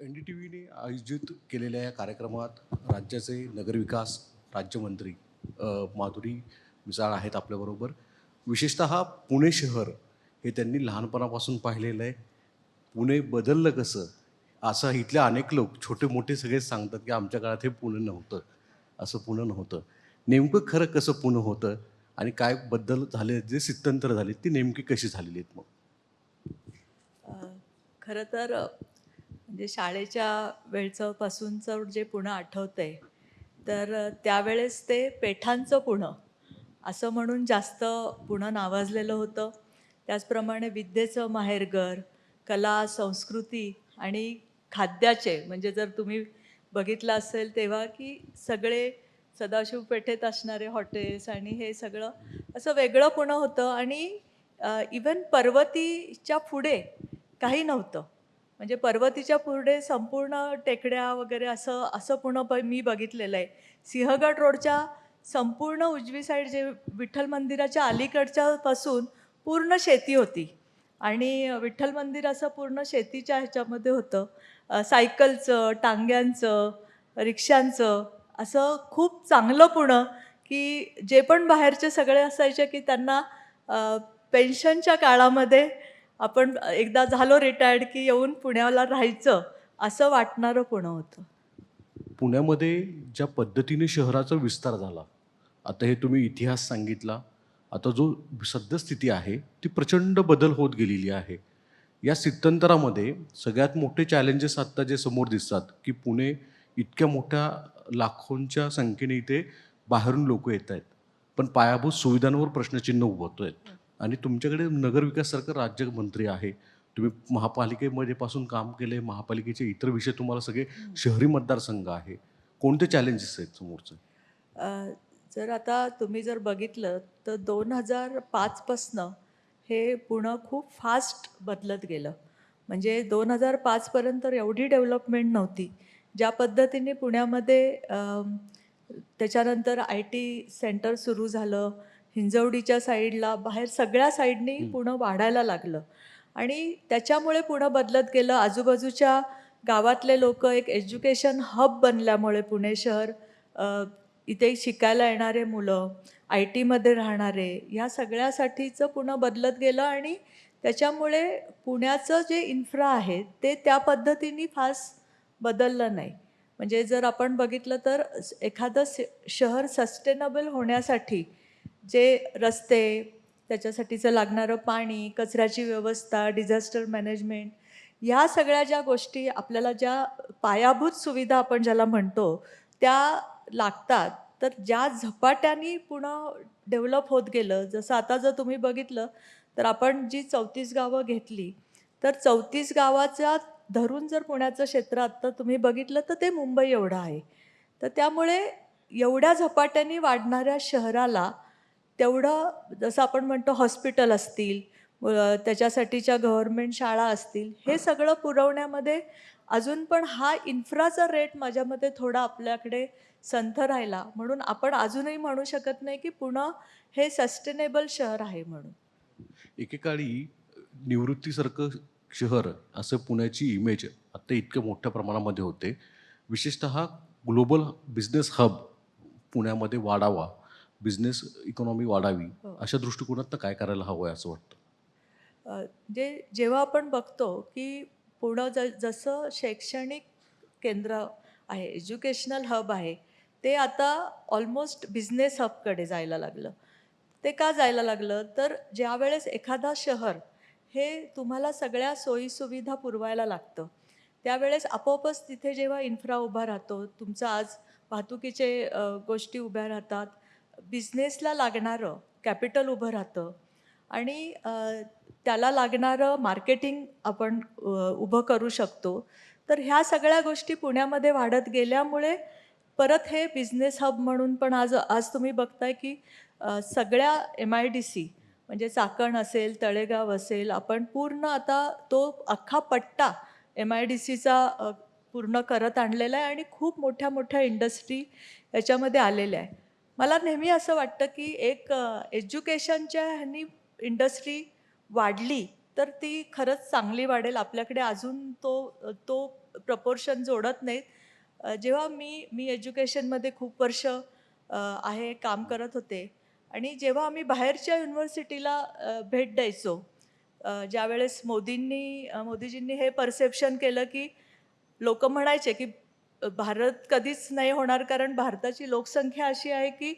N D T व्हीने आयोजित केलेल्या या कार्यक्रमात राज्याचे नगरविकास राज्यमंत्री माधुरी मिसाळ आहेत आपल्याबरोबर. विशेषतः पुणे शहर हे त्यांनी लहानपणापासून पाहिलेलं आहे. पुणे बदललं कसं? असं इथले अनेक लोक छोटे मोठे सगळेच सांगतात की आमच्या काळात हे पुणे नव्हतं असं पुणे नव्हतं. नेमकं खरं कसं पुणे होतं आणि काय बदल झाले जे सिद्धंतर झाले ती नेमकी कशी झालेली आहेत मग? खरं तर म्हणजे शाळेच्या वेळचं पासूनचं जे पुणं आठवतं आहे तर त्यावेळेस ते पेठांचं पुणं असं म्हणून जास्त पुणं नावाजलेलं होतं. त्याचप्रमाणे विद्येचं माहेरघर कला संस्कृती आणि खाद्याचे म्हणजे जर तुम्ही बघितलं असेल तेव्हा की सगळे सदाशिव पेठेत असणारे हॉटेल्स आणि हे सगळं असं वेगळं पुणं होतं आणि इवन पर्वतीच्या पुढे काही नव्हतं. म्हणजे पर्वतीच्या पुढे संपूर्ण टेकड्या वगैरे असं असं पूर्ण ब मी बघितलेलं आहे. सिंहगड रोडच्या संपूर्ण उजवी साईड जे विठ्ठल मंदिराच्या अलीकडच्या पासून पूर्ण शेती होती. आणि विठ्ठल मंदिर असं पूर्ण शेतीच्या ह्याच्यामध्ये होतं. सायकलचं टांग्यांचं रिक्षांचं असं खूप चांगलं पुणं की जे पण बाहेरचे सगळे असायचे की त्यांना पेन्शनच्या काळामध्ये आपण एकदा झालो रिटायर्ड की येऊन पुण्याला राहायचं असं वाटणारं पुणं होतं? पुण्यामध्ये ज्या पद्धतीने शहराचा विस्तार झाला आता हे तुम्ही इतिहास सांगितला आता जो सद्यस्थिती आहे ती प्रचंड बदल होत गेलेली आहे. या स्थित्यंतरामध्ये सगळ्यात मोठे चॅलेंजेस आत्ता जे समोर दिसतात की पुणे इतक्या मोठ्या लाखोंच्या संख्येने इथे बाहेरून लोक येत आहेत पण पायाभूत सुविधांवर प्रश्नचिन्ह उभं आहेत आणि तुमच्याकडे नगरविकासासारखं राज्यमंत्री आहे. तुम्ही महापालिकेमध्ये पासून काम केले महापालिकेचे इतर विषय तुम्हाला सगळे शहरी मतदारसंघ आहे. कोणते चॅलेंजेस आहेत समोरचे? जर आता तुम्ही जर बघितलं तर दोन हजार पाचपासनं हे पुणं खूप फास्ट बदलत गेलं. म्हणजे दोन हजार पाचपर्यंत एवढी डेव्हलपमेंट नव्हती. ज्या पद्धतीने पुण्यामध्ये त्याच्यानंतर आय टी सेंटर सुरू झालं. हिंजवडीच्या साईडला बाहेर सगळ्या साईडनी पुणं वाढायला लागलं. आणि त्याच्यामुळे पुणं बदलत गेलं. आजूबाजूच्या गावातले लोक एक एज्युकेशन हब बनल्यामुळे पुणे शहर इथे शिकायला येणारे मुलं आय टीमध्ये राहणारे ह्या सगळ्यासाठीचं पुणं बदलत गेलं आणि त्याच्यामुळे पुण्याचं जे इन्फ्रा आहे ते त्या पद्धतीने फास बदललं नाही. म्हणजे जर आपण बघितलं तर एखादं स- शहर सस्टेनबल होण्यासाठी जे रस्ते त्याच्यासाठीचं लागणारं पाणी कचऱ्याची व्यवस्था डिझास्टर मॅनेजमेंट ह्या सगळ्या ज्या गोष्टी आपल्याला ज्या पायाभूत सुविधा आपण ज्याला म्हणतो त्या लागतात. तर ज्या झपाट्याने पुणं डेव्हलप होत गेलं जसं आता जर तुम्ही बघितलं तर आपण जी चौतीस गावं घेतली तर चौतीस गावाच्या धरून जर पुण्याचं क्षेत्र आत्ता तुम्ही बघितलं तर ते मुंबई एवढं आहे. तर त्यामुळे एवढ्या झपाट्याने वाढणाऱ्या शहराला तेवढं जसं आपण म्हणतो हॉस्पिटल असतील त्याच्यासाठीच्या गव्हर्मेंट शाळा असतील हे सगळं पुरवण्यामध्ये अजून पण हा इन्फ्राचा रेट माझ्या मते थोडा आपल्याकडे संथ राहिला. म्हणून आपण अजूनही म्हणू शकत नाही की पुणं हे सस्टेनेबल शहर आहे म्हणून. एकेकाळी निवृत्तीसारखं शहर असं पुण्याची इमेज आत्ता इतकं मोठ्या प्रमाणामध्ये होते. विशेषतः ग्लोबल बिझनेस हब पुण्यामध्ये वाढावा. बिझनेस इकॉनॉमी वाढावी हो. अशा दृष्टिकोनात काय करायला हवं आहे असं वाटतं? जे जेव्हा आपण बघतो की पुणं ज जसं शैक्षणिक केंद्र आहे एज्युकेशनल हब आहे ते आता ऑलमोस्ट बिझनेस हबकडे जायला लागलं. ते का जायला लागलं? तर ज्यावेळेस एखादा शहर हे तुम्हाला सगळ्या सोयीसुविधा पुरवायला लागतं त्यावेळेस आपोआपच तिथे जेव्हा इन्फ्रा उभा राहतो तुमचं आज वाहतुकीचे गोष्टी उभ्या राहतात बिझनेसला लागणारं कॅपिटल उभं राहतं आणि त्याला लागणारं मार्केटिंग आपण उभं करू शकतो. तर ह्या सगळ्या गोष्टी पुण्यामध्ये वाढत गेल्यामुळे परत हे बिझनेस हब म्हणून पण आज आज तुम्ही बघताय की सगळ्या एम आय डी सी म्हणजे चाकण असेल तळेगाव असेल आपण पूर्ण आता तो अख्खा पट्टा एम आय डी सीचा पूर्ण करत आणलेला आहे आणि खूप मोठ्या मोठ्या इंडस्ट्री याच्यामध्ये आलेल्या आहे. मला नेहमी असं वाटतं की एक एज्युकेशनच्या ह्यानी इंडस्ट्री वाढली तर ती खरंच चांगली वाढेल. आपल्याकडे अजून तो तो प्रपोर्शन जोडत नाहीत. जेव्हा मी मी एज्युकेशनमध्ये खूप वर्ष आहे काम करत होते आणि जेव्हा आम्ही बाहेरच्या युनिव्हर्सिटीला भेट द्यायचो ज्यावेळेस मोदींनी मोदीजींनी हे परसेप्शन केलं की लोक म्हणायचे की भारत कधीच नाही होणार कारण भारताची लोकसंख्या अशी आहे की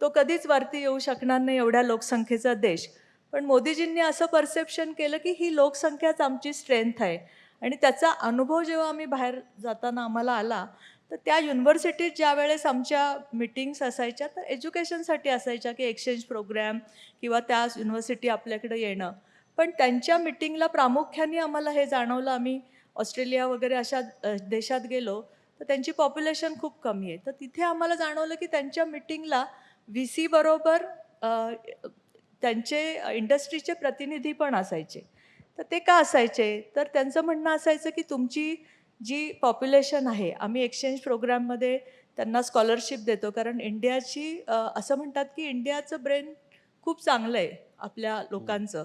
तो कधीच वरती येऊ शकणार नाही एवढ्या लोकसंख्येचा देश. पण मोदीजींनी असं परसेप्शन केलं की ही लोकसंख्याच आमची स्ट्रेंथ आहे. आणि त्याचा अनुभव जेव्हा आम्ही बाहेर जाताना आम्हाला आला तर त्या युनिव्हर्सिटीत ज्या वेळेस आमच्या मिटिंग्स असायच्या तर एज्युकेशनसाठी असायच्या की एक्सचेंज प्रोग्रॅम किंवा त्या युनिव्हर्सिटी आपल्याकडे येणं. पण त्यांच्या मिटिंगला प्रामुख्याने आम्हाला हे जाणवलं. आम्ही ऑस्ट्रेलिया वगैरे अशा देशात गेलो तर त्यांची पॉप्युलेशन खूप कमी आहे. तर तिथे आम्हाला जाणवलं की त्यांच्या मिटिंगला व्ही सी बरोबर त्यांचे इंडस्ट्रीचे प्रतिनिधी पण असायचे. तर ते का असायचे? तर त्यांचं म्हणणं असायचं की तुमची जी पॉप्युलेशन आहे आम्ही एक्सचेंज प्रोग्राममध्ये त्यांना स्कॉलरशिप देतो. कारण इंडियाची असं म्हणतात की इंडियाचं ब्रेन खूप चांगलं आहे आपल्या लोकांचं.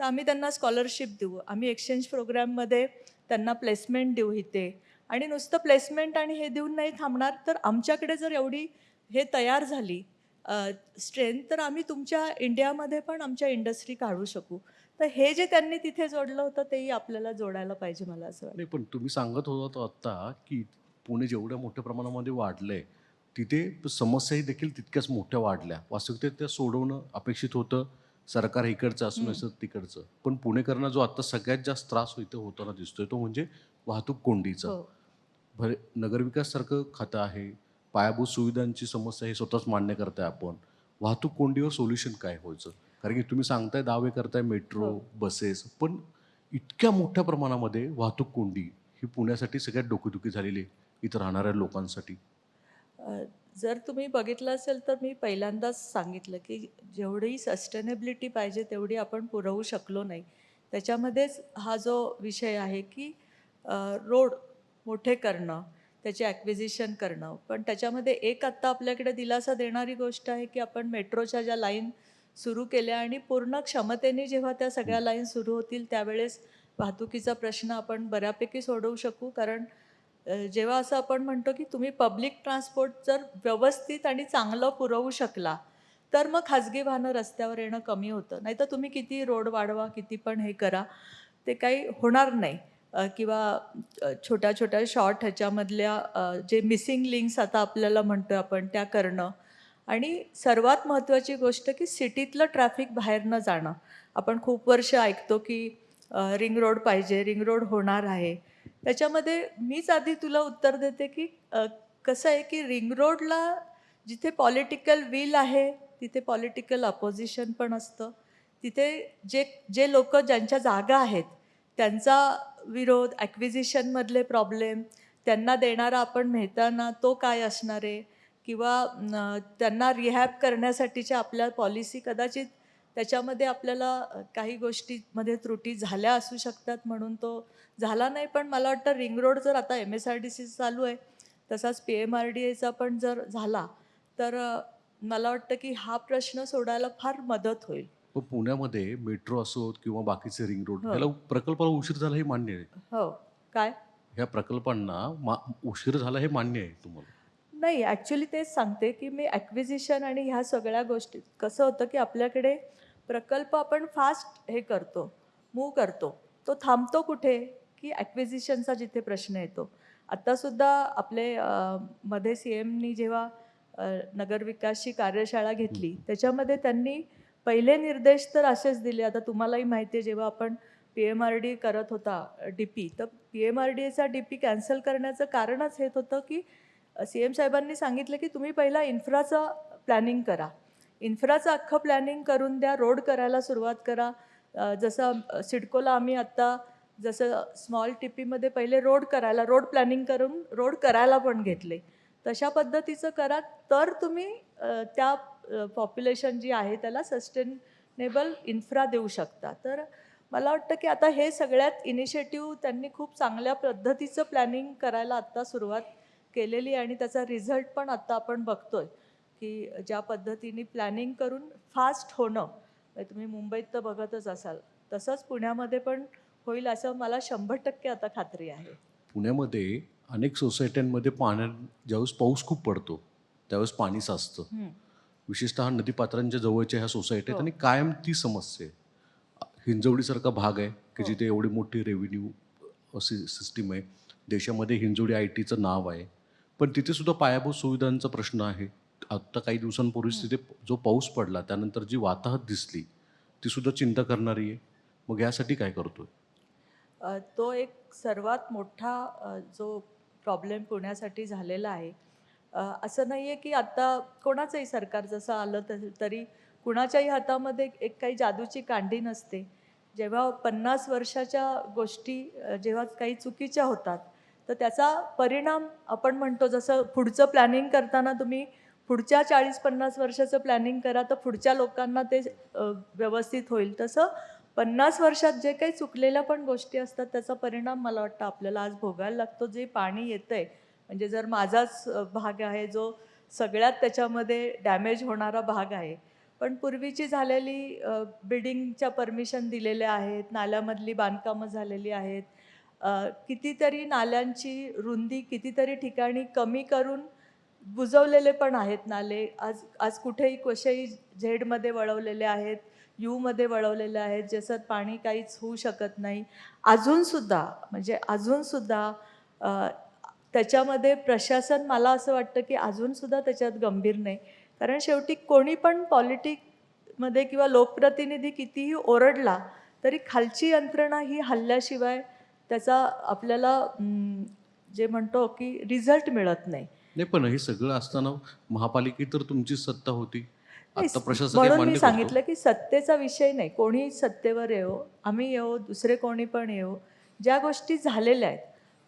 तर आम्ही त्यांना स्कॉलरशिप देऊ. आम्ही एक्सचेंज प्रोग्राममध्ये त्यांना प्लेसमेंट देऊ इथे. आणि नुसतं प्लेसमेंट आणि हे देऊन नाही थांबणार तर आमच्याकडे जर एवढी हे तयार झाली स्ट्रेंथ तर आम्ही तुमच्या इंडियामध्ये पण आमच्या इंडस्ट्री काढू शकू. तर हे जे त्यांनी तिथे जोडलं होतं तेही आपल्याला जोडायला पाहिजे मला असं वाटतं. नाही पण तुम्ही सांगत होता आत्ता की पुणे जेवढ्या मोठ्या प्रमाणामध्ये वाढलंय तिथे समस्याही देखील तितक्याच मोठ्या वाढल्या. वास्तविकतेत त्या सोडवणं अपेक्षित होतं सरकार इकडचं असू हम्म. नसतं तिकडचं. पण पुणेकरांना जो आता सगळ्यात जास्त त्रास इथं होताना दिसतोय तो म्हणजे वाहतूक कोंडीचा. भले नगरविकाससारखं खातं आहे पायाभूत सुविधांची समस्या हे स्वतःच मान्य करताय आपण. वाहतूक कोंडीवर सोल्युशन काय व्हायचं? कारण की तुम्ही सांगताय दावे करताय मेट्रो हो. बसेस पण इतक्या मोठ्या प्रमाणामध्ये वाहतूक कोंडी ही पुण्यासाठी सगळ्यात डोकेदुखी झालेली आहे इथं राहणाऱ्या लोकांसाठी. जर तुम्ही बघितलं असेल तर मी पहिल्यांदाच सांगितलं की जेवढी सस्टेनेबिलिटी पाहिजे तेवढी आपण पुरवू शकलो नाही. त्याच्यामध्येच हा जो विषय आहे की रोड मोठे करणं त्याचे ॲक्विजिशन करणं. पण त्याच्यामध्ये एक आत्ता आपल्याकडे दिलासा देणारी गोष्ट आहे की आपण मेट्रोच्या ज्या लाईन सुरू केल्या आणि पूर्ण क्षमतेने जेव्हा त्या सगळ्या लाईन सुरू होतील त्यावेळेस वाहतुकीचा प्रश्न आपण बऱ्यापैकी सोडवू शकू. कारण जेव्हा असं आपण म्हणतो की तुम्ही पब्लिक ट्रान्सपोर्ट जर व्यवस्थित आणि चांगलं पुरवू शकला तर मग खाजगी वाहनं रस्त्यावर येणं कमी होतं. नाही तर तुम्ही किती रोड वाढवा किती पण हे करा ते काही होणार नाही. किंवा छोट्या छोट्या शॉर्ट ह्याच्यामधल्या जे मिसिंग लिंक्स आता आपल्याला म्हणतो आपण त्या करणं. आणि सर्वात महत्त्वाची गोष्ट की सिटीतलं ट्रॅफिक बाहेर न जाणं. आपण खूप वर्ष ऐकतो की रिंग रोड पाहिजे रिंग रोड होणार आहे. त्याच्यामध्ये मीच आधी तुला उत्तर देते की कसं आहे की रिंग रोडला जिथे पॉलिटिकल विल आहे तिथे पॉलिटिकल अपोजिशन पण असतं. तिथे जे जे लोक ज्यांच्या जागा आहेत त्यांचा विरोध ॲक्विजिशनमधले प्रॉब्लेम त्यांना देणारा आपण मेहताना तो काय असणार आहे? किंवा त्यांना रिहॅब करण्यासाठीच्या आपल्या पॉलिसी कदाचित त्याच्यामध्ये आपल्याला काही गोष्टीमध्ये त्रुटी झाल्या असू शकतात म्हणून तो झाला नाही. पण मला वाटतं रिंग रोड जर आता M S R D C चालू आहे तसाच पी एम आर डी एचा पण जर झाला तर मला वाटतं की हा प्रश्न सोडायला फार मदत होईल. पण पुण्यामध्ये मेट्रो असोत किंवा बाकीचे रिंग रोड हो. ह्याला प्रकल्पाला उशीर झाला हे मान्य आहे. हो. काय? ह्या प्रकल्पांना मा उशीर झाला हे मान्य आहे तुम्हाला? नाही ॲक्च्युली तेच सांगते की मी ॲक्विजिशन आणि ह्या सगळ्या गोष्टी कसं होतं की आपल्याकडे प्रकल्प आपण फास्ट हे करतो मूव करतो. तो थांबतो कुठे? की ॲक्विजिशनचा जिथे प्रश्न येतो. आत्तासुद्धा आपले अ, मध्ये सी एमनी जेव्हा अ, नगरविकासची कार्यशाळा घेतली त्याच्यामध्ये त्यांनी पहिले निर्देश तर असेच दिले. आता तुम्हालाही माहिती आहे जेव्हा आपण पी एम आर डी करत होता डी पी तर पी एम आर डीचा डी पी कॅन्सल करण्याचं कारणच हेच होतं की सी एम साहेबांनी सांगितलं की तुम्ही पहिला इन्फ्राचं प्लॅनिंग करा. इन्फ्राचं अख्खं प्लॅनिंग करून द्या रोड करायला सुरुवात करा. जसं सिडकोला आम्ही आत्ता जसं स्मॉल टिपीमध्ये पहिले रोड करायला रोड प्लॅनिंग करून रोड करायला पण घेतले. तशा पद्धतीचं करा तर तुम्ही त्या पॉप्युलेशन जी आहे त्याला सस्टेनेबल इन्फ्रा देऊ शकता तर मला वाटतं की आता हे सगळ्यात इनिशिएटिव्ह त्यांनी खूप चांगल्या पद्धतीचं प्लॅनिंग करायला आत्ता सुरुवात केलेली आणि त्याचा रिझल्ट पण आत्ता आपण बघतोय की ज्या पद्धतीने प्लॅनिंग करून फास्ट होणं म्हणजे तुम्ही मुंबईत तर बघतच असाल तसंच पुण्यामध्ये पण होईल असं मला शंभर टक्के आता खात्री आहे. पुण्यामध्ये अनेक सोसायट्यांमध्ये पाण्या ज्यावेळेस पाऊस खूप पडतो त्यावेळेस पाणी साचतं. विशेषतः नदीपात्रांच्या जवळच्या ह्या सोसायटी आहेत हो. आणि कायम ती समस्या आहे. हिंजवडीसारखा भाग आहे की हो. जिथे एवढी मोठी रेव्हेन्यू अशी सिस्टीम आहे. देशामध्ये हिंजवडी आय टीचं नाव आहे. पण तिथे सुद्धा पायाभूत सुविधांचा प्रश्न आहे. आत्ता काही दिवसांपूर्वीच तिथे जो पाऊस पडला त्यानंतर जी वाताहत दिसली ती सुद्धा चिंता करणारी आहे. मग यासाठी काय करतोय? तो एक सर्वात मोठा जो प्रॉब्लेम पुण्यासाठी झालेला आहे. असं नाही आहे की आत्ता कोणाचंही सरकार जसं आलं तर तरी कुणाच्याही हातामध्ये एक काही जादूची कांडी नसते. जेव्हा पन्नास वर्षाच्या गोष्टी जेव्हा काही चुकीच्या होतात तर त्याचा परिणाम आपण म्हणतो जसं पुढचं प्लॅनिंग करताना तुम्ही पुढच्या चाळीस पन्नास वर्षाचं प्लॅनिंग करा तर पुढच्या लोकांना ते व्यवस्थित होईल. तसं पन्नास वर्षात जे काही चुकलेल्या पण गोष्टी असतात त्याचा परिणाम मला वाटतं आपल्याला आज भोगायला लागतो. जे पाणी येतं आहे म्हणजे जर माझाच भाग आहे जो सगळ्यात त्याच्यामध्ये डॅमेज होणारा भाग आहे. पण पूर्वीची झालेली बिल्डिंगच्या परमिशन दिलेल्या आहेत नाल्यामधली बांधकामं झालेली आहेत. कितीतरी नाल्यांची रुंदी कितीतरी ठिकाणी कमी करून बुजवलेले पण आहेत नाले. आज आज कुठेही कशाही झेडमध्ये वळवलेले आहेत यूमध्ये वळवलेले आहेत ज्याच्यात पाणी काहीच होऊ शकत नाही. अजूनसुद्धा म्हणजे अजूनसुद्धा त्याच्यामध्ये प्रशासन मला असं वाटतं की अजूनसुद्धा त्याच्यात गंभीर नाही. कारण शेवटी कोणी पण पॉलिटिकमध्ये किंवा लोकप्रतिनिधी कितीही ओरडला तरी खालची यंत्रणा ही हल्ल्याशिवाय त्याचा आपल्याला जे म्हणतो की रिझल्ट मिळत नाही. नाही पण हे सगळं असताना महापालिकेत तर तुमची सत्ता होती. म्हणून मी. सांगितलं की सत्तेचा विषय नाही. कोणी सत्तेवर येऊ आम्ही येऊ दुसरे कोणी पण येऊ ज्या गोष्टी झालेल्या आहेत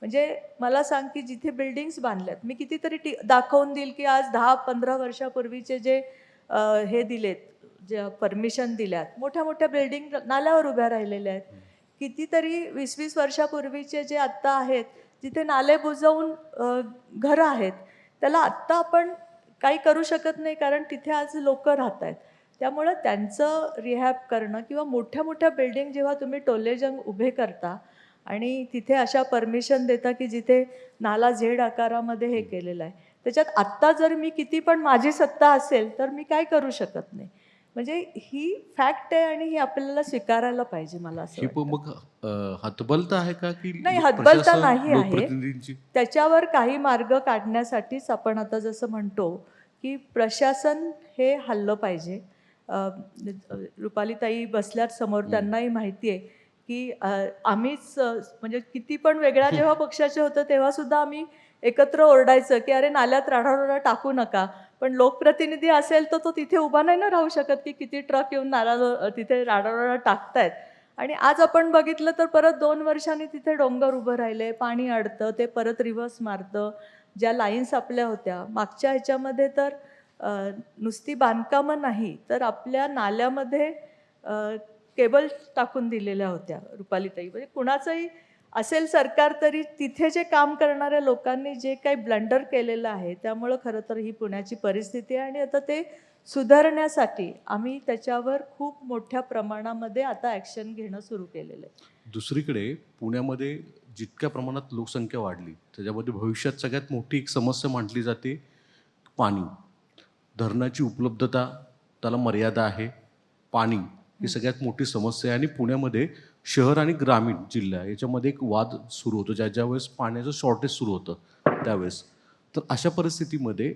म्हणजे मला सांग की जिथे बिल्डिंग्स बांधल्यात मी कितीतरी टी दाखवून देईल की आज दहा पंधरा वर्षापूर्वीचे जे हे दिलेत जे परमिशन दिल्यात मोठ्या मोठ्या बिल्डिंग नाल्यावर उभ्या राहिलेल्या आहेत. कितीतरी वीस वीस वर्षापूर्वीचे जे आत्ता आहेत जिथे नाले बुजवून घरं आहेत त्याला आत्ता आपण काही करू शकत नाही कारण तिथे आज लोक राहत आहेत त्यामुळं त्यांचं रिहॅब करणं किंवा मोठ्या मोठ्या बिल्डिंग जेव्हा तुम्ही टोलेजंग उभे करता आणि तिथे अशा परमिशन देता की जिथे नाला झेड आकारामध्ये हे केलेलं आहे. त्याच्यात आत्ता जर मी किती पण माझी सत्ता असेल तर मी काय करू शकत नाही. म्हणजे ही फॅक्ट आहे आणि ही आपल्याला स्वीकारायला पाहिजे मला असं ही मग हतबलता आहे का की नाही, हतबलता नाही आहे. त्याच्यावर काही मार्ग काढण्यासाठीच आपण आता जसं म्हणतो की प्रशासन हे हल्लं पाहिजे. रुपालीताई बसल्यात समोर त्यांनाही माहिती आहे. की आम्हीच म्हणजे किती पण वेगळ्या जेव्हा पक्षाचे होतं तेव्हा सुद्धा आम्ही एकत्र ओरडायचं की अरे नाल्यात राडारोडा टाकू नका. पण लोकप्रतिनिधी असेल तर तो तिथे उभा नाही ना राहू शकत की किती ट्रक येऊन नाला तिथे राडारोडा टाकतायत. आणि आज आपण बघितलं तर परत दोन वर्षांनी तिथे डोंगर उभं राहिले पाणी अडतं ते परत रिव्हर्स मारतं ज्या लाईन्स आपल्या होत्या. मागच्या ह्याच्यामध्ये तर नुसती बांधकामं नाही तर आपल्या नाल्यामध्ये केबल टाकून दिलेल्या होत्या रुपालीताई. म्हणजे कुणाचंही असेल सरकार तरी तिथे जे काम करणाऱ्या लोकांनी जे काही ब्लंडर केलेलं आहे त्यामुळं खरं तर ही पुण्याची परिस्थिती आहे आणि आता ते सुधारण्यासाठी आम्ही त्याच्यावर खूप मोठ्या प्रमाणामध्ये आता ॲक्शन घेणं सुरू केलेलं आहे. दुसरीकडे पुण्यामध्ये जितक्या प्रमाणात लोकसंख्या वाढली त्याच्यामध्ये भविष्यात सगळ्यात मोठी एक समस्या मांडली जाते पाणी. धरणाची उपलब्धता त्याला मर्यादा आहे पाणी. ही सगळ्यात मोठी समस्या आहे. आणि पुण्यामध्ये शहर आणि ग्रामीण जिल्हा याच्यामध्ये एक वाद सुरू होतो. ज्या ज्या वेळेस पाण्याचं शॉर्टेज सुरू होतं त्यावेळेस. तर अशा परिस्थितीमध्ये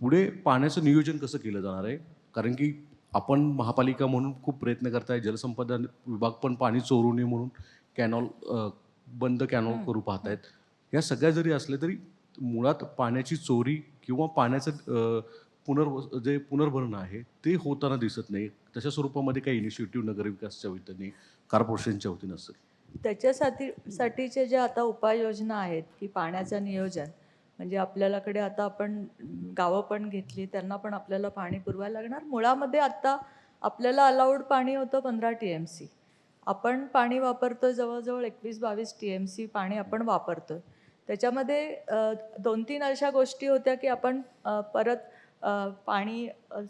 पुढे पाण्याचं नियोजन कसं केलं जाणार आहे? कारण की आपण महापालिका म्हणून खूप प्रयत्न करताय. जलसंपदा विभाग पण पाणी चोरू नये म्हणून कॅनॉल बंद कॅनॉल करू पाहतायत. या सगळ्या जरी असल्या तरी मुळात पाण्याची चोरी किंवा पाण्याचं पुनर्व जे पुनर्भरण आहे ते होताना दिसत नाही. तशा स्वरूपामध्ये काही इनिशिएटिव्ह नगरविकासच्या वतीने कॉर्पोरेशनच्या वतीने असेल. त्याच्यासाठी साठीच्या ज्या आता उपाययोजना आहेत की पाण्याचं नियोजन म्हणजे आपल्यालाकडे आता आपण गावं पण घेतली त्यांना पण आपल्याला पाणी पुरवायला लागणार. मुळामध्ये आत्ता आपल्याला अलाउड पाणी होतं पंधरा टी एम सी आपण पाणी वापरतो जवळजवळ एकवीस बावीस टी एम सी पाणी आपण वापरतो त्याच्यामध्ये दोन तीन अशा गोष्टी होत्या की आपण परत पाणी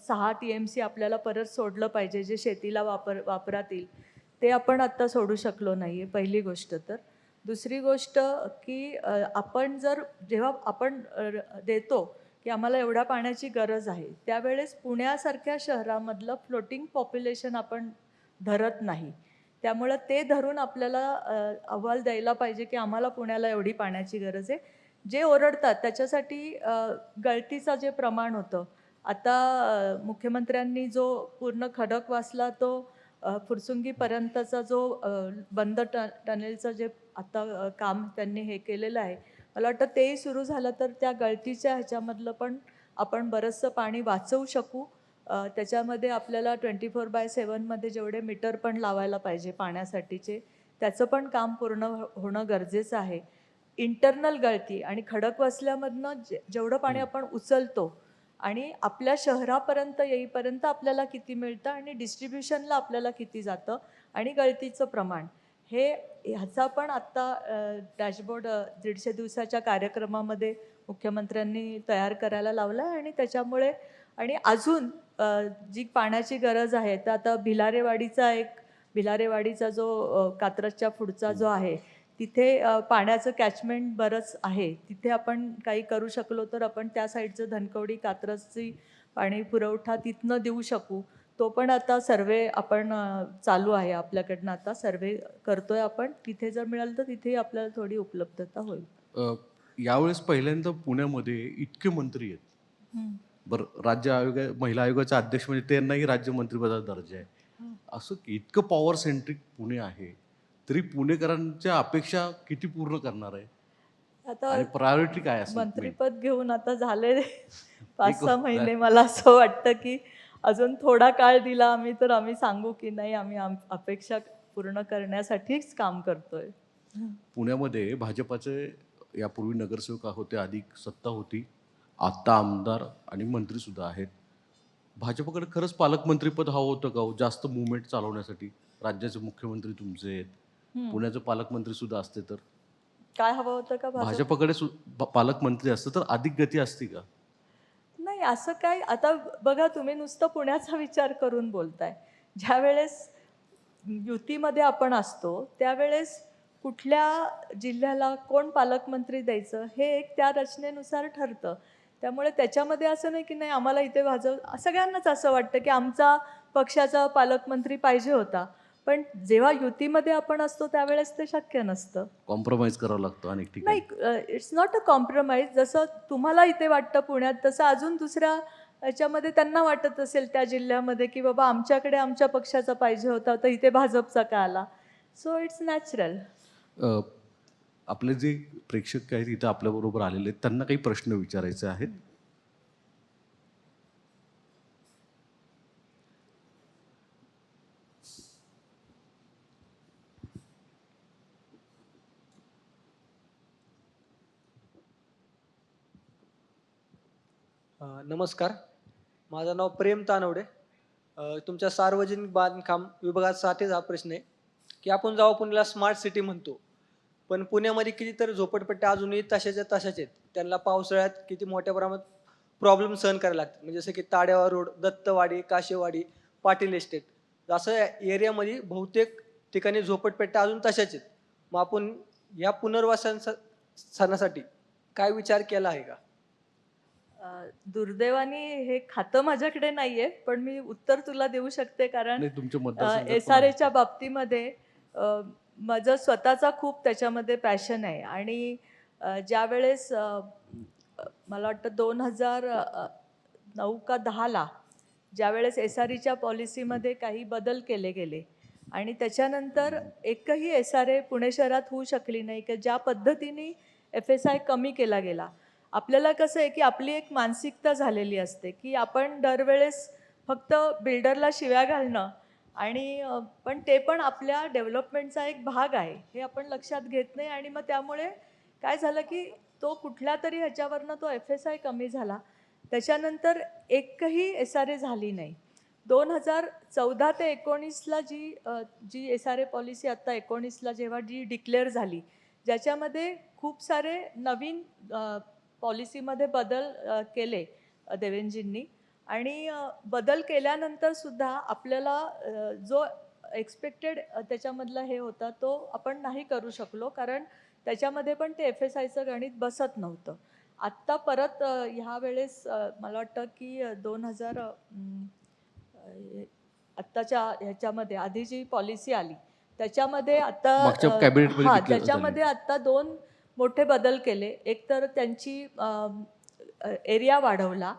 सहा टी एम सी आपल्याला परत सोडलं पाहिजे जे शेतीला वापर वापरात येईल ते आपण आत्ता सोडू शकलो नाही आहे पहिली गोष्ट तर. दुसरी गोष्ट की आपण जर जेव्हा आपण देतो की आम्हाला एवढ्या पाण्याची गरज आहे त्यावेळेस पुण्यासारख्या शहरामधलं फ्लोटिंग पॉप्युलेशन आपण धरत नाही. त्यामुळं ते धरून आपल्याला अहवाल द्यायला पाहिजे की आम्हाला पुण्याला एवढी पाण्याची गरज आहे. जे ओरडतात त्याच्यासाठी गळतीचं जे प्रमाण होतं. आता मुख्यमंत्र्यांनी जो पूर्ण खडक वाचला तो फुरसुंगीपर्यंतचा जो बंद ट टनेलचं जे आता काम त्यांनी हे केलेलं आहे मला वाटतं तेही सुरू झालं तर त्या गळतीच्या ह्याच्यामधलं पण आपण बरंचसं पाणी वाचवू शकू. त्याच्यामध्ये आपल्याला ट्वेंटी फोर बाय सेवनमध्ये जेवढे मीटर पण लावायला पाहिजे पाण्यासाठीचे त्याचं पण काम पूर्ण हो- होणं गरजेचं आहे. इंटरनल गळती आणि खडक वसल्यामधनं जे जेवढं पाणी आपण उचलतो आणि आपल्या शहरापर्यंत येईपर्यंत आपल्याला किती मिळतं आणि डिस्ट्रीब्युशनला आपल्याला किती जातं आणि गळतीचं प्रमाण. हे ह्याचा पण आत्ता डॅशबोर्ड दीडशे दिवसाच्या कार्यक्रमामध्ये मुख्यमंत्र्यांनी तयार करायला लावला आहे आणि त्याच्यामुळे आणि अजून जी पाण्याची गरज आहे तर आता भिलारेवाडीचा एक भिलारेवाडीचा जो कात्रजच्या पुढचा जो आहे तिथे पाण्याचं कॅचमेंट बरंच आहे. तिथे आपण काही करू शकलो तर आपण त्या साईडचं धनकवडी कात्रजची पाणी पुरवठा तिथनं देऊ शकू. तो पण आता सर्वे आपण चालू आहे आपल्याकडनं आता. सर्वे करतोय आपण. तिथे जर मिळालं तर तिथेही आपल्याला थोडी उपलब्धता होईल. यावेळेस पहिल्यांदा पुण्यामध्ये इतके मंत्री आहेत. बरं राज्य आयोग महिला आयोगाचे अध्यक्ष म्हणजे त्यांनाही राज्य मंत्रिपदाचा दर्जा आहे. असं इतकं पॉवर सेंट्रिक पुणे आहे. तरी पुणेकरांच्या अपेक्षा किती पूर्ण करणार आहे? आता आणि प्रायोरिटी काय असेल? मंत्रीपद घेऊन आता झाले पाच सहा महिने मला असं वाटतं की अजून थोडा काळ दिला आम्ही तर आम्ही सांगू की नाही आम्ही आम अपेक्षा पूर्ण करण्यासाठीच काम करतोय. पुण्यामध्ये भाजपाचे यापूर्वी नगरसेवक होते अधिक सत्ता होती. आत्ता आमदार आणि मंत्री सुद्धा आहेत. भाजपकडे खरंच पालकमंत्रीपद हवं होतं का हो? जास्त मुवमेंट चालवण्यासाठी. राज्याचे मुख्यमंत्री तुमचे आहेत. पुण्याचे पालकमंत्री सुद्धा असते तर. काय हवं होतं का भाजप? भाजपकडे पालकमंत्री असतं तर अधिक गती असती का? नाही असं काय आता बघा तुम्ही नुसतं पुण्याचा विचार करून बोलताय. ज्या वेळेस युतीमध्ये आपण असतो त्यावेळेस कुठल्या जिल्ह्याला कोण पालकमंत्री द्यायचं हे एक त्या रचनेनुसार ठरतं. त्यामुळे त्याच्यामध्ये असं नाही की नाही आम्हाला इथे भाजप सगळ्यांनाच असं वाटतं की आमचा पक्षाचा पालकमंत्री पाहिजे होता. पण जेव्हा युतीमध्ये आपण असतो त्यावेळेस ते शक्य नसतं. कॉम्प्रोमाइज करावं लागतं अनेक ठिकाणी. नाही इट्स नॉट अ कॉम्प्रोमाइज जसं तुम्हाला इथे वाटतं पुण्यात तसं अजून दुसऱ्या याच्यामध्ये त्यांना वाटत असेल त्या जिल्ह्यामध्ये की बाबा आमच्याकडे आमच्या पक्षाचा पाहिजे होता तर इथे भाजपचा का आला? सो इट्स नॅचरल आपले जे प्रेक्षक आहेत इथं आपल्याबरोबर आलेले आहेत त्यांना काही प्रश्न विचारायचे आहेत? नमस्कार. माझं नाव प्रेम तानवडे. तुमच्या सार्वजनिक बांधकाम विभागात साठेच हा प्रश्न आहे की आपण जेव्हा पुण्याला स्मार्ट सिटी म्हणतो पण पुण्यामध्ये कितीतरी झोपडपट्ट्या अजूनही तशाच्या तशाच आहेत. त्यांना पावसाळ्यात किती मोठ्या प्रमाणात प्रॉब्लेम सहन करायला लागतात. म्हणजे जसं की ताड्यावा रोड दत्तवाडी काशेवाडी पाटील एस्टेट असं एरियामध्ये बहुतेक ठिकाणी झोपडपट्ट्या अजून तशाच आहेत. मग आपण या पुनर्वसनासाठी काय विचार केला आहे का? दुर्दैवाने हे खातं माझ्याकडे नाहीये पण मी उत्तर तुला देऊ शकते कारण एस आर. एच्या बाबतीमध्ये माझं स्वतःचा खूप त्याच्यामध्ये पॅशन आहे आणि अ, अ, मला वाटतं दोन हजार नऊ का दहाला ज्यावेळेस एस आर ईच्या पॉलिसीमध्ये काही बदल केले गेले आणि त्याच्यानंतर एकही एस आर ए पुणे शहरात होऊ शकली नाही की ज्या पद्धतीने एफ एस आय कमी केला गेला आपल्याला कसं आहे की आपली एक मानसिकता झालेली असते की आपण दरवेळेस फक्त बिल्डरला शिव्या घालणं आणि पण ते पण आपल्या डेव्हलपमेंटचा एक भाग आहे हे आपण लक्षात घेत नाही आणि मग त्यामुळे काय झालं की तो कुठल्या तरी ह्याच्यावरनं तो एफ एस आय कमी झाला. त्याच्यानंतर एकही एस आर ए झाली नाही. दोन हजार चौदा ते एकोणीसला जी G S R A policy आत्ता एकोणीसला जेव्हा जी डिक्लेअर झाली ज्याच्यामध्ये खूप सारे नवीन पॉलिसीमध्ये बदल केले देवेंजींनी. आणि बदल केल्यानंतर सुद्धा आपल्याला जो एक्सपेक्टेड त्याच्यामधला हे होता तो आपण नाही करू शकलो. कारण त्याच्यामध्ये पण ते एफ एस आयचं गणित बसत नव्हतं. आत्ता परत ह्या वेळेस मला वाटतं की दोन हजार आत्ताच्या ह्याच्यामध्ये आधी जी पॉलिसी आली त्याच्यामध्ये आता हा. त्याच्यामध्ये आता दोन मोठे बदल केले. एक तर त्यांची एरिया वाढवला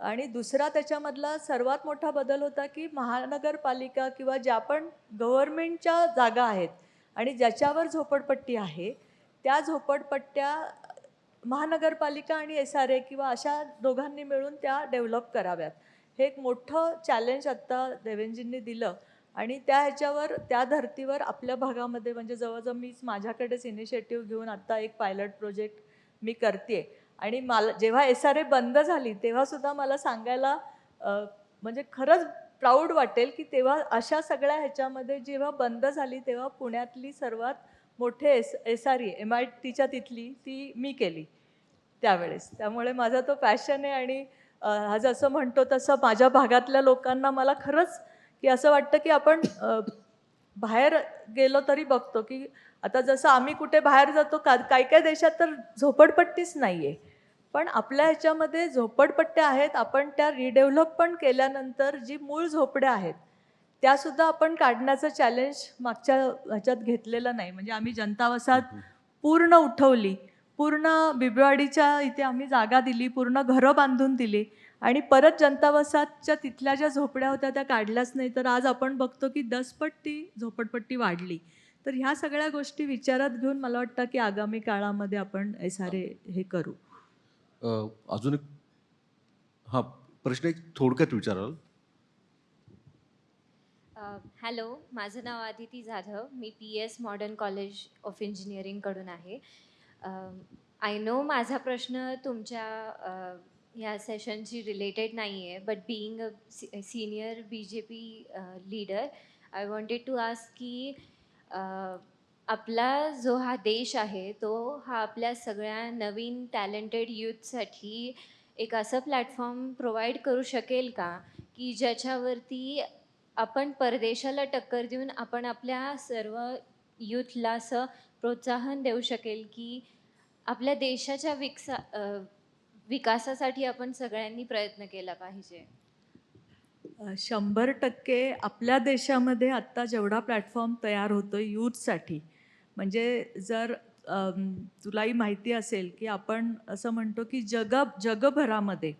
आणि दुसरा त्याच्यामधला सर्वात मोठा बदल होता की महानगरपालिका किंवा ज्या पण गव्हर्मेंटच्या जागा आहेत आणि ज्याच्यावर झोपडपट्टी आहे त्या झोपडपट्ट्या महानगरपालिका आणि एस आर ए किंवा अशा दोघांनी मिळून त्या डेव्हलप कराव्यात. हे एक मोठं चॅलेंज आत्ता देवेंजींनी दिलं आणि त्या ह्याच्यावर त्या धर्तीवर आपल्या भागामध्ये म्हणजे जवळजवळ मीच माझ्याकडेच इनिशिएटिव्ह घेऊन आत्ता एक पायलट प्रोजेक्ट मी करते आणि मला जेव्हा एस आर ए बंद झाली तेव्हासुद्धा मला सांगायला म्हणजे खरंच प्राऊड वाटेल की तेव्हा अशा सगळ्या ह्याच्यामध्ये जेव्हा बंद झाली तेव्हा पुण्यातली सर्वात मोठे S S R E M I टीच्या तिथली ती मी केली त्यावेळेस. त्यामुळे माझा तो पॅशन आहे आणि आज हा जसं म्हणतो तसं माझ्या भागातल्या लोकांना मला खरंच की असं वाटतं की आपण बाहेर गेलो तरी बघतो की आता जसं आम्ही कुठे बाहेर जातो का काही काही देशात तर झोपडपट्टीच नाही आहे पण आपल्या ह्याच्यामध्ये झोपडपट्ट्या आहेत आपण त्या रिडेव्हलप पण केल्यानंतर जी मूळ झोपड्या आहेत त्यासुद्धा आपण काढण्याचं चॅलेंज मागच्या ह्याच्यात घेतलेलं नाही. म्हणजे आम्ही जनता वसाहत पूर्ण उठवली पूर्ण बिबवाडीच्या इथे आम्ही जागा दिली पूर्ण घरं बांधून दिली आणि परत जनता वसाहतच्या तिथल्या ज्या झोपड्या होत्या त्या काढल्याच नाही. तर आज आपण बघतो की दसपट ती झोपडपट्टी वाढली. तर ह्या सगळ्या गोष्टी विचारात घेऊन मला वाटतं की आगामी काळामध्ये आपण एस आर ए हे करू. अ, अजून एक हा प्रश्न एक थोडक्यात विचाराल. हॅलो माझं नाव आदिती जाधव. मी P S modern college of इंजिनिअरिंगकडून आहे. आय नो माझा प्रश्न तुमच्या या ह्या सेशनशी रिलेटेड नाही आहे but being a senior B J P leader I wanted to ask की uh, आपला जो हा देश आहे तो हा आपल्या सगळ्या नवीन टॅलेंटेड यूथसाठी एक असं प्लॅटफॉर्म प्रोव्हाइड करू शकेल का? की ज्याच्यावरती आपण परदेशाला टक्कर देऊन आपण आपल्या सर्व यूथला असं प्रोत्साहन देऊ शकेल की आपल्या देशाच्या विकसा विकासासाठी आपण सगळ्यांनी प्रयत्न केला पाहिजे शंभर टक्के आपल्या देशामध्ये आत्ता जेवढा प्लॅटफॉर्म तयार होतो यूथसाठी म्हणजे जर तुलाही माहिती असेल की आपण असं म्हणतो की जग जगभरामध्ये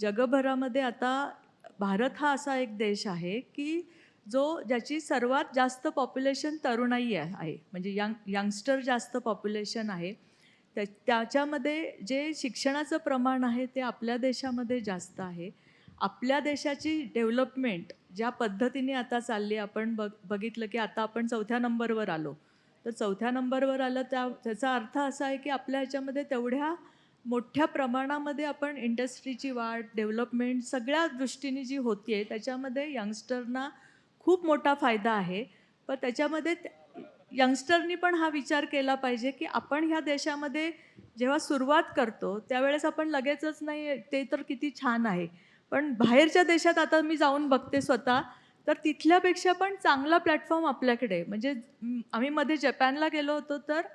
जगभरामध्ये आता भारत हा असा एक देश आहे की जो ज्याची सर्वात जास्त पॉप्युलेशन तरुणाई आहे. म्हणजे यंग यंगस्टर जास्त पॉप्युलेशन आहे त्या त्याच्यामध्ये जे शिक्षणाचं प्रमाण आहे ते आपल्या देशामध्ये जास्त आहे. आपल्या देशाची डेव्हलपमेंट ज्या पद्धतीने आता चालली आपण बघ बघितलं की आता आपण चौथ्या नंबरवर आलो. तर चौथ्या नंबरवर आलं त्या त्याचा अर्थ असा आहे की आपल्या ह्याच्यामध्ये तेवढ्या मोठ्या प्रमाणामध्ये आपण इंडस्ट्रीची वाढ डेव्हलपमेंट सगळ्या दृष्टीने जी होती आहे त्याच्यामध्ये यंगस्टरना खूप मोठा फायदा आहे. पण त्याच्यामध्ये यंगस्टरनी पण हा विचार केला पाहिजे की आपण ह्या देशामध्ये जेव्हा सुरुवात करतो त्यावेळेस आपण लगेचच नाही ते तर किती छान आहे. पण बाहेरच्या देशात आता मी जाऊन बघते स्वतः तर तिथल्यापेक्षा पण चांगला प्लॅटफॉर्म आपल्याकडे. म्हणजे आम्ही मध्ये जपानला गेलो होतो तर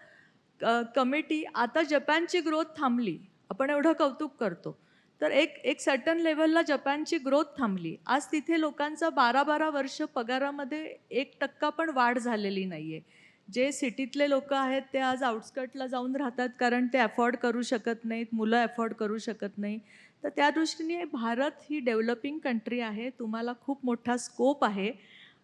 कमिटी आता जपानची ग्रोथ थांबली. आपण एवढं कौतुक करतो. तर एक एक सर्टन लेवलला जपानची ग्रोथ थांबली. आज तिथे लोकांचा बारा बारा वर्ष पगारामध्ये एक टक्का पण वाढ झालेली नाही आहे जे सिटीतले लोक आहेत ते आज आउटस्कटला जाऊन राहतात कारण ते अफोर्ड करू शकत नाहीत मुलं अफोर्ड करू शकत नाही. तर त्या दृष्टीने भारत ही डेव्हलपिंग कंट्री आहे तुम्हाला खूप मोठा स्कोप आहे.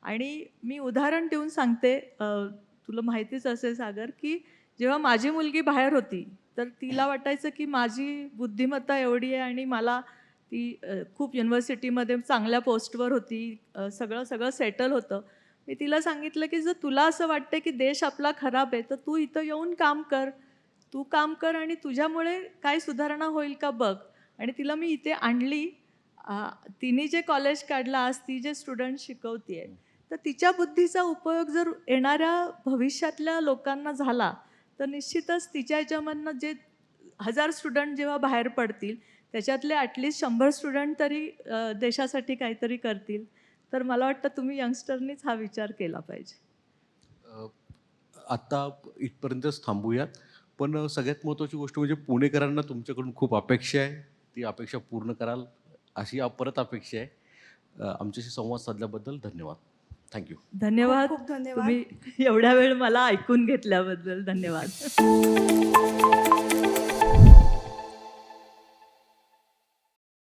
आणि मी उदाहरण देऊन सांगते तुला माहितीच असेल सागर की जेव्हा माझी मुलगी बाहेर होती तर तिला वाटायचं की माझी बुद्धिमत्ता एवढी आहे आणि मला ती खूप युनिव्हर्सिटीमध्ये चांगल्या पोस्टवर होती सगळं सगळं सेटल होतं. मी तिला सांगितलं की जर तुला असं वाटतं की देश आपला खराब आहे तर तू इथं येऊन काम कर. तू काम कर आणि तुझ्यामुळे काय सुधारणा होईल का बघ. आणि तिला मी इथे आणली. तिने जे कॉलेज काढलं आज ती जे स्टुडंट शिकवते तर तिच्या बुद्धीचा उपयोग जर येणाऱ्या भविष्यातल्या लोकांना झाला तर निश्चितच तिच्या याच्यामधनं जे हजार स्टुडंट जेव्हा बाहेर पडतील त्याच्यातले ॲटलिस्ट शंभर स्टुडंट तरी देशासाठी काहीतरी करतील. तर मला वाटतं तुम्ही यंगस्टरनीच हा विचार केला पाहिजे. आत्ता इथपर्यंतच थांबूयात. पण सगळ्यात महत्त्वाची गोष्ट म्हणजे पुणेकरांना तुमच्याकडून खूप अपेक्षा आहे. ती अपेक्षा पूर्ण कराल अशी परत अपेक्षा आहे. आमच्याशी संवाद साधल्याबद्दल धन्यवाद. थँक्यू धन्यवाद. धन्यवाद. तुम्ही एवढ्या वेळ मला ऐकून घेतल्याबद्दल धन्यवाद.